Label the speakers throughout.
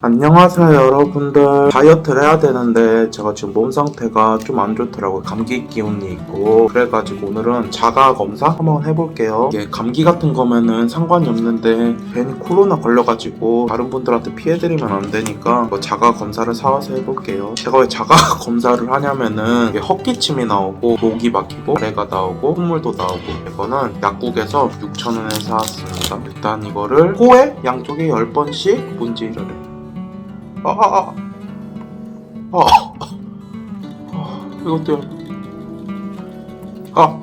Speaker 1: 안녕하세요 여러분들. 다이어트를 해야 되는데 제가 지금 몸 상태가 좀 안 좋더라고요. 감기 기운이 있고. 그래가지고 오늘은 자가 검사 한번 해볼게요. 이게 감기 같은 거면은 상관이 없는데 괜히 코로나 걸려가지고 다른 분들한테 피해드리면 안 되니까 이거 자가 검사를 사와서 해볼게요. 제가 왜 자가 검사를 하냐면은 이게 헛기침이 나오고 목이 막히고 가래가 나오고 콧물도 나오고 이거는 약국에서 6,000원에 사왔습니다. 일단 이거를 코에 양쪽에 10번씩 문지를 해요 아, 아, 아. 아, 아, 이것도요. 아,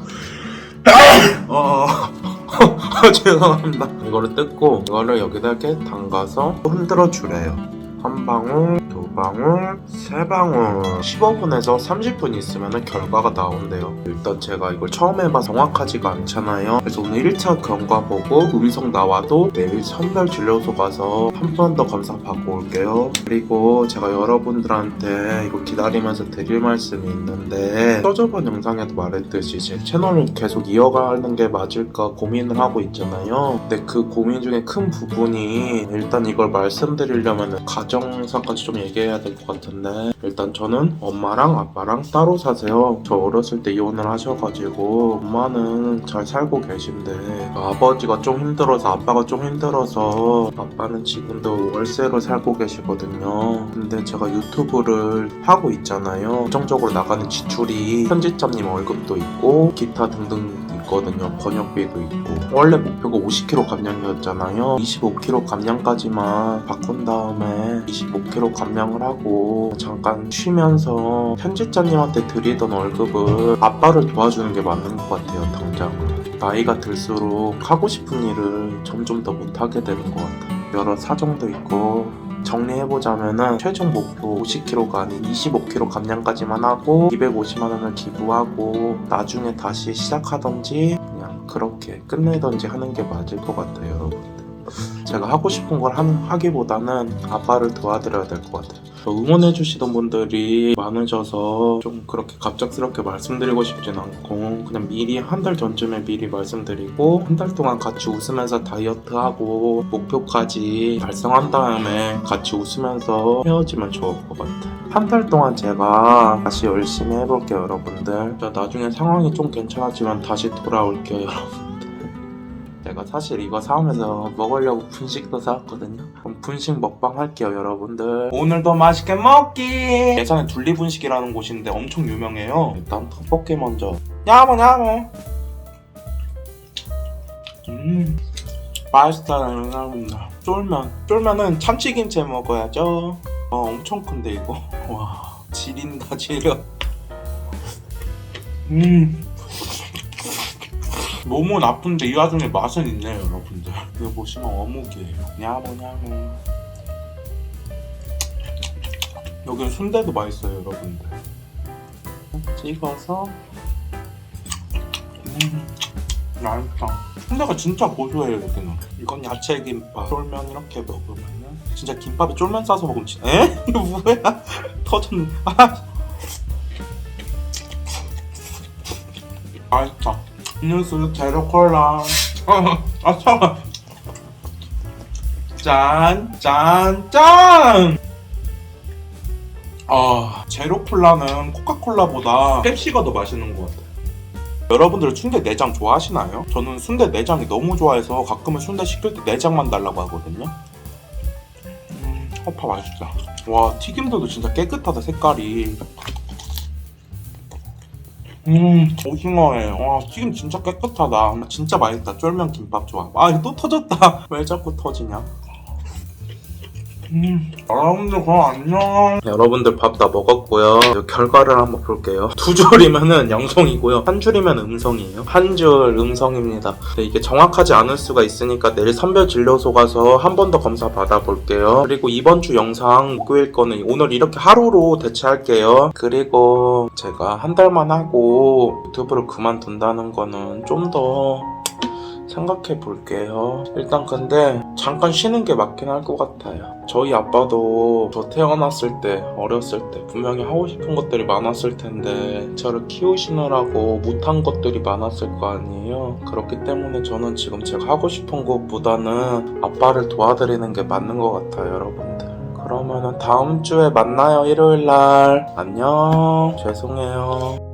Speaker 1: 어, 어, 죄송합니다. 이거를 뜯고 이거를 여기다 이렇게 담가서 흔들어 주래요. 한 방울, 두 방울, 세 방울. 15분에서 30분 있으면 결과가 나온대요. 일단 제가 이걸 처음 해봐서 정확하지가 않잖아요. 그래서 오늘 1차 경과 보고 음성 나와도 내일 선별 진료소 가서 한 번 더 검사 받고 올게요. 그리고 제가 여러분들한테 이거 기다리면서 드릴 말씀이 있는데 저저번 영상에도 말했듯이 제 채널을 계속 이어가는 게 맞을까 고민을 하고 있잖아요. 근데 그 고민 중에 큰 부분이 일단 이걸 말씀드리려면 가정사까지 좀 얘기해 야 될 것 같은데 일단 저는 엄마랑 아빠랑 따로 사세요. 저 어렸을 때 이혼을 하셔가지고 엄마는 잘 살고 계신데 아버지가 좀 힘들어서 아빠가 좀 힘들어서 아빠는 지금도 월세로 살고 계시거든요. 근데 제가 유튜브를 하고 있잖아요. 고정적으로 나가는 지출이 편집자님 월급도 있고 기타 등등 있거든요. 번역비도 있고 원래 목표가 50kg 감량이었잖아요. 25kg 감량까지만 바꾼 다음에 25kg 감량을 하고 잠깐 쉬면서 편집자님한테 드리던 월급을 아빠를 도와주는 게 맞는 것 같아요. 당장은 나이가 들수록 하고 싶은 일을 점점 더 못하게 되는 것 같아요. 여러 사정도 있고 정리해보자면은 최종 목표 50kg가 아닌 25kg 감량까지만 하고 250만 원을 기부하고 나중에 다시 시작하던지 그냥 그렇게 끝내던지 하는 게 맞을 것 같아요 여러분 제가 하고 싶은 걸 한- 하기보다는 아빠를 도와드려야 될 것 같아요 저 응원해 주시던 분들이 많으셔서 좀 그렇게 갑작스럽게 말씀드리고 싶진 않고 그냥 미리 한 달 전쯤에 미리 말씀드리고 한 달 동안 같이 웃으면서 다이어트하고 목표까지 달성한 다음에 같이 웃으면서 헤어지면 좋을 것 같아요. 한 달 동안 제가 다시 열심히 해볼게요, 여러분들. 저 나중에 상황이 좀 괜찮아지면 다시 돌아올게요, 여러분 들. 제가 사실 이거 사오면서 먹으려고 분식도 사왔거든요. 그럼 분식 먹방 할게요, 여러분들. 오늘도 맛있게 먹기! 예산에 둘리분식이라는 곳인데 엄청 유명해요. 일단 떡볶이 먼저. 야모, 야모! 음. 맛있다는 생각합니다. 쫄면. 쫄면은 참치김치 해 먹어야죠. 어, 엄청 큰데, 이거. 와, 지린다, 지려. 음. 몸은 아픈데 이 와중에 맛은 있네요, 여러분들. 이거 보시면 어묵이에요. 야모. 여기는 순대도 맛있어요, 여러분들. 찍어서. 음, 맛있다. 순대가 진짜 고소해요 여기는 이건 야채 김밥 쫄면 이렇게 먹으면은 진짜 김밥에 쫄면 싸서 먹으면 진짜 에? 이거 뭐야? 터졌네 아. 맛있다 음료수 제로 콜라 아 잠깐 짠 짠 짠 아 제로 콜라는 코카콜라보다 펩시가 더 맛있는 것 같아 여러분들 순대 내장 좋아하시나요? 저는 순대 내장이 너무 좋아해서 가끔은 순대 시킬 때 내장만 달라고 하거든요. 음, 허파 맛있다. 와 튀김들도 진짜 깨끗하다 색깔이. 음 오징어에 와 튀김 진짜 깨끗하다. 진짜 맛있다. 쫄면 김밥 좋아. 아 이거 또 터졌다. 왜 자꾸 터지냐? 음, 여러분들 그럼 안녕. 여러분들 밥 다 먹었고요. 결과를 한번 볼게요. 두 줄이면은 영성이고요. 한 줄이면 음성이에요. 한 줄 음성입니다. 근데 이게 정확하지 않을 수가 있으니까 내일 선별 진료소 가서 한 번 더 검사 받아볼게요. 그리고 이번 주 영상 목요일 거는 오늘 이렇게 하루로 대체할게요. 그리고 제가 한 달만 하고 유튜브를 그만둔다는 거는 좀더 생각해 볼게요. 일단 근데 잠깐 쉬는 게 맞긴 할 것 같아요. 저희 아빠도 저 태어났을 때, 어렸을 때 분명히 하고 싶은 것들이 많았을 텐데 저를 키우시느라고 못한 것들이 많았을 거 아니에요. 그렇기 때문에 저는 지금 제가 하고 싶은 것보다는 아빠를 도와드리는 게 맞는 것 같아요, 여러분들. 그러면은 다음 주에 만나요 일요일 날 안녕 죄송해요